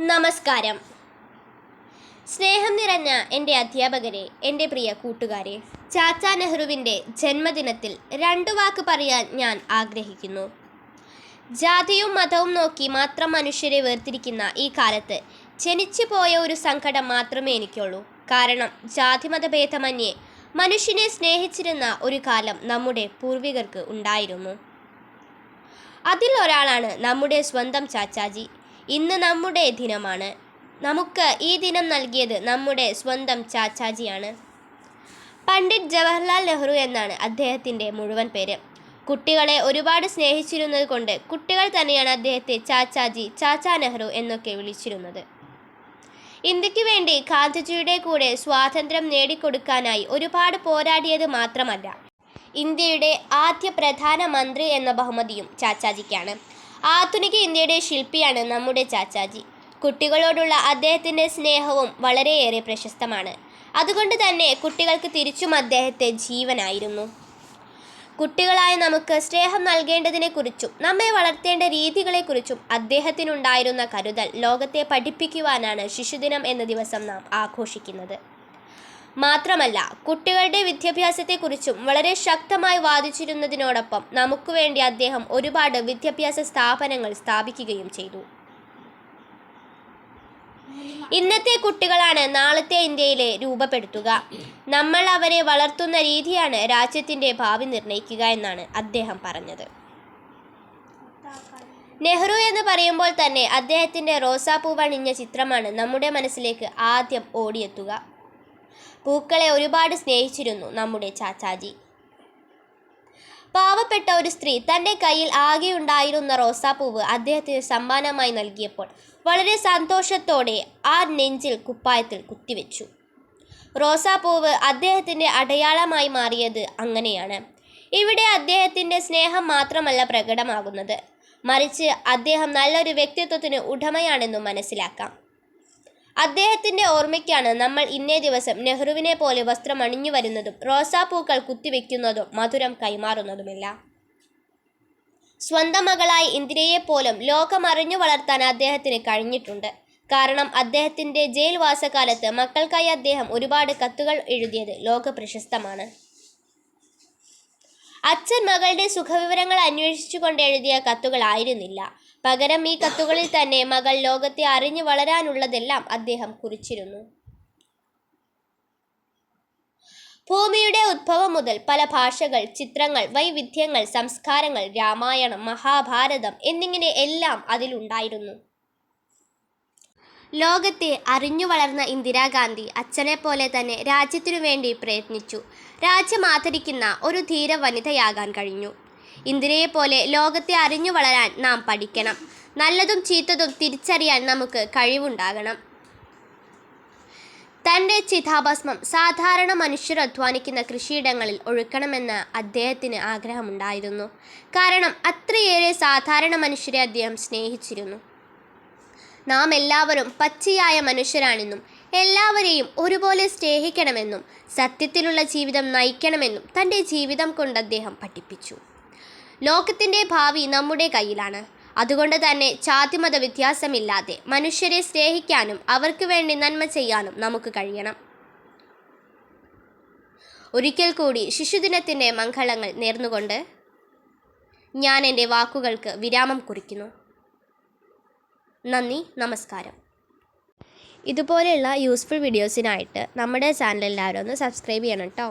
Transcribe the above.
നമസ്കാരം. സ്നേഹം നിറഞ്ഞ എന്റെ അധ്യാപകരെ എന്റെ പ്രിയ കൂട്ടുകാരെ ചാച്ചാ നെഹ്റുവിന്റെ ജന്മദിനത്തിൽ രണ്ടു വാക്ക് പറയാൻ ഞാൻ ആഗ്രഹിക്കുന്നു. ജാതിയും മതവും നോക്കി മാത്രം മനുഷ്യരെ വേർതിരിക്കുന്ന ഈ കാലത്ത് ജനിച്ചു പോയ ഒരു സങ്കടം മാത്രമേ എനിക്കുള്ളൂ. കാരണം ജാതിമതഭേദമന്യേ മനുഷ്യനെ സ്നേഹിച്ചിരുന്ന ഒരു കാലം നമ്മുടെ പൂർവികർക്ക് ഉണ്ടായിരുന്നു. അതിൽ ഒരാളാണ് നമ്മുടെ സ്വന്തം ചാച്ചാജി. ഇന്ന് നമ്മുടെ ദിനമാണ്. നമുക്ക് ഈ ദിനം നൽകിയത് നമ്മുടെ സ്വന്തം ചാച്ചാജിയാണ്. പണ്ഡിറ്റ് ജവഹർലാൽ നെഹ്റു എന്നാണ് അദ്ദേഹത്തിന്റെ മുഴുവൻ പേര്. കുട്ടികളെ ഒരുപാട് സ്നേഹിച്ചിരുന്നത് കൊണ്ട് കുട്ടികൾ തന്നെയാണ് അദ്ദേഹത്തെ ചാച്ചാജി ചാച്ചാ നെഹ്റു എന്നൊക്കെ വിളിച്ചിരുന്നത്. ഇന്ത്യയ്ക്ക് വേണ്ടി ഗാന്ധിജിയുടെ കൂടെ സ്വാതന്ത്ര്യം നേടിക്കൊടുക്കാനായി ഒരുപാട് പോരാടിയത് മാത്രമല്ല ഇന്ത്യയുടെ ആദ്യ പ്രധാനമന്ത്രി എന്ന ബഹുമതിയും ചാച്ചാജിക്കാണ്. ആധുനിക ഇന്ത്യയുടെ ശില്പിയാണ് നമ്മുടെ ചാച്ചാജി. കുട്ടികളോടുള്ള അദ്ദേഹത്തിന്റെ സ്നേഹവും വളരെയേറെ പ്രശസ്തമാണ്. അതുകൊണ്ട് തന്നെ കുട്ടികൾക്ക് തിരിച്ചും അദ്ദേഹത്തെ ജീവനായിരുന്നു. കുട്ടികളായ നമുക്ക് സ്നേഹം നൽകേണ്ടതിനെക്കുറിച്ചും നമ്മെ വളർത്തേണ്ട രീതികളെക്കുറിച്ചും അദ്ദേഹത്തിനുണ്ടായിരുന്ന കരുതൽ ലോകത്തെ പഠിപ്പിക്കുവാനാണ് ശിശുദിനം എന്ന ദിവസം നാം ആഘോഷിക്കുന്നത്. മാത്രമല്ല കുട്ടികളുടെ വിദ്യാഭ്യാസത്തെക്കുറിച്ചും വളരെ ശക്തമായി വാദിച്ചിരുന്നതിനോടൊപ്പം നമുക്ക് വേണ്ടി അദ്ദേഹം ഒരുപാട് വിദ്യാഭ്യാസ സ്ഥാപനങ്ങൾ സ്ഥാപിക്കുകയും ചെയ്തു. ഇന്നത്തെ കുട്ടികളാണ് നാളത്തെ ഇന്ത്യയിലെ രൂപപ്പെടുത്തുക. നമ്മൾ അവരെ വളർത്തുന്ന രീതിയാണ് രാജ്യത്തിന്റെ ഭാവി നിർണയിക്കുക എന്നാണ് അദ്ദേഹം പറഞ്ഞത്. നെഹ്റു എന്ന് പറയുമ്പോൾ തന്നെ അദ്ദേഹത്തിന്റെ റോസാപ്പൂവണിഞ്ഞ ചിത്രമാണ് നമ്മുടെ മനസ്സിലേക്ക് ആദ്യം ഓടിയെത്തുക. പൂക്കളെ ഒരുപാട് സ്നേഹിച്ചിരുന്നു നമ്മുടെ ചാച്ചാജി. പാവപ്പെട്ട ഒരു സ്ത്രീ തന്റെ കയ്യിൽ ആകെ ഉണ്ടായിരുന്ന റോസാപ്പൂവ് അദ്ദേഹത്തിന് സമ്മാനമായി നൽകിയപ്പോൾ വളരെ സന്തോഷത്തോടെ ആ നെഞ്ചിൽ കുപ്പായത്തിൽ കുത്തിവെച്ചു. റോസാപ്പൂവ് അദ്ദേഹത്തിന്റെ അടയാളമായി മാറിയത് അങ്ങനെയാണ്. ഇവിടെ അദ്ദേഹത്തിന്റെ സ്നേഹം മാത്രമല്ല പ്രകടമാകുന്നത്. മറിച്ച് അദ്ദേഹം നല്ലൊരു വ്യക്തിത്വത്തിന് ഉടമയാണെന്നും മനസ്സിലാക്കാം. അദ്ദേഹത്തിന്റെ ഓർമ്മയ്ക്കാണ് നമ്മൾ ഇന്നേ ദിവസം നെഹ്റുവിനെ പോലെ വസ്ത്രം അണിഞ്ഞു വരുന്നതും റോസാപ്പൂക്കൾ കുത്തിവെക്കുന്നതും മധുരം കൈമാറുന്നതുമില്ല. സ്വന്തം മകളായ ഇന്ദിരയെ പോലും ലോകം അറിഞ്ഞു വളർത്താൻ അദ്ദേഹത്തിന് കഴിഞ്ഞിട്ടുണ്ട്. കാരണം അദ്ദേഹത്തിന്റെ ജയിൽവാസകാലത്ത് മക്കൾക്കായി അദ്ദേഹം ഒരുപാട് കത്തുകൾ എഴുതിയത് ലോക പ്രശസ്തമാണ് അച്ഛൻ മകളുടെ സുഖവിവരങ്ങൾ അന്വേഷിച്ചുകൊണ്ട് എഴുതിയ കത്തുകളായിരുന്നില്ല പകരം ഈ കത്തുകളിൽ തന്നെ മകൾ ലോകത്തെ അറിഞ്ഞു വളരാനുള്ളതെല്ലാം അദ്ദേഹം കുറിച്ചിരുന്നു. ഭൂമിയുടെ ഉദ്ഭവം മുതൽ പല ഭാഷകൾ ചിത്രങ്ങൾ വൈവിധ്യങ്ങൾ സംസ്കാരങ്ങൾ രാമായണം മഹാഭാരതം എന്നിങ്ങനെ എല്ലാം അതിലുണ്ടായിരുന്നു. ലോകത്തെ അറിഞ്ഞു വളർന്ന ഇന്ദിരാഗാന്ധി അച്ഛനെ പോലെ തന്നെ രാജ്യത്തിനു വേണ്ടി പ്രയത്നിച്ചു. രാജ്യം ആദരിക്കുന്ന ഒരു ധീര വനിതയാകാൻ കഴിഞ്ഞു. ഇന്ദിരയെപ്പോലെ ലോകത്തെ അറിഞ്ഞു വളരാൻ നാം പഠിക്കണം. നല്ലതും ചീത്തതും തിരിച്ചറിയാൻ നമുക്ക് കഴിവുണ്ടാകണം. തന്റെ ചിതാഭസ്മം സാധാരണ മനുഷ്യർ അധ്വാനിക്കുന്ന കൃഷിയിടങ്ങളിൽ ഒഴുക്കണമെന്ന് അദ്ദേഹത്തിന് ആഗ്രഹമുണ്ടായിരുന്നു. കാരണം അത്രയേറെ സാധാരണ മനുഷ്യരെ അദ്ദേഹം സ്നേഹിച്ചിരുന്നു. നാം എല്ലാവരും പച്ചയായ മനുഷ്യരാണെന്നും എല്ലാവരെയും ഒരുപോലെ സ്നേഹിക്കണമെന്നും സത്യത്തിലുള്ള ജീവിതം നയിക്കണമെന്നും തന്റെ ജീവിതം കൊണ്ട് അദ്ദേഹം പഠിപ്പിച്ചു. ലോകത്തിന്റെ ഭാവി നമ്മുടെ കയ്യിലാണ്. അതുകൊണ്ട് തന്നെ ജാതിമത വ്യത്യാസമില്ലാതെ മനുഷ്യരെ സ്നേഹിക്കാനും അവർക്ക് വേണ്ടി നന്മ ചെയ്യാനും നമുക്ക് കഴിയണം. ഒരിക്കൽ കൂടി ശിശുദിനത്തിന്റെ മംഗളങ്ങൾ നേർന്നുകൊണ്ട് ഞാൻ എന്റെ വാക്കുകൾക്ക് വിരാമം കുറിക്കുന്നു. നന്ദി നമസ്കാരം. ഇതുപോലെയുള്ള യൂസ്ഫുൾ വീഡിയോസിനായിട്ട് നമ്മുടെ ചാനൽ എല്ലാവരും ഒന്ന് സബ്സ്ക്രൈബ് ചെയ്യണം കേട്ടോ